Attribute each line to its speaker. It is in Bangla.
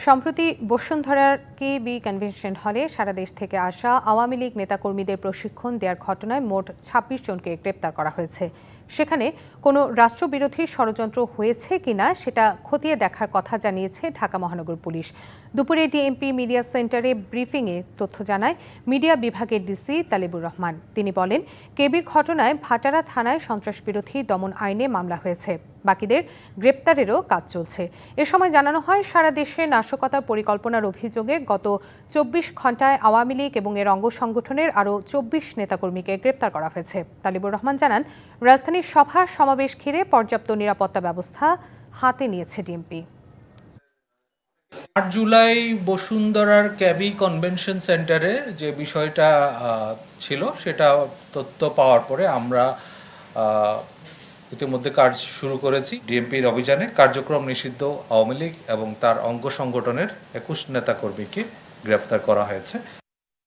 Speaker 1: সম্প্রতি বসুন্ধরার কে বি কনভেনশন হলে সারা দেশ থেকে আসা আওয়ামী লীগ নেতাকর্মীদের প্রশিক্ষণ দেওয়ার ঘটনায় মোট ছাব্বিশ জনকে গ্রেপ্তার করা হয়েছে। সেখানে কোনো রাষ্ট্রবিরোধী ষড়যন্ত্র হয়েছে কিনা সেটা খতিয়ে দেখার কথা জানিয়েছে ঢাকা মহানগর পুলিশ। দুপুরে ডিএমপি মিডিয়া সেন্টারে ব্রিফিংয়ে তথ্য জানায়, মিডিয়া বিভাগের ডিসি তালিবুর রহমান। তিনি বলেন, কেবির ঘটনায় ভাটারা থানায় সন্ত্রাসবিরোধী দমন আইনে মামলা হয়েছে। বাকিদের গ্রেপ্তারেরও কাজ চলছে। এ সময় জানানো হয়, সারা দেশে নাশকতার পরিকল্পনার অভিযোগে গত চব্বিশ ঘন্টায় আওয়ামী লীগ এবং এর অঙ্গ সংগঠনের আরও চব্বিশ নেতাকর্মীকে গ্রেপ্তার করা হয়েছে। তালিবুর রহমান জানান, রাজধানীর সভা সমাবেশ ঘিরে পর্যাপ্ত নিরাপত্তা ব্যবস্থা হাতে নিয়েছে ডিএমপি।
Speaker 2: আট জুলাই বসুন্ধরার ক্যাবি কনভেনশন সেন্টারে যে বিষয়টা ছিল, সেটা তথ্য পাওয়ার পরে আমরা ইতিমধ্যে কাজ শুরু করেছি। ডিএমপির অভিযানে কার্যক্রম নিষিদ্ধ আওয়ামী লীগ এবং তার অঙ্গ সংগঠনের একুশ নেতাকর্মীকে গ্রেফতার করা হয়েছে।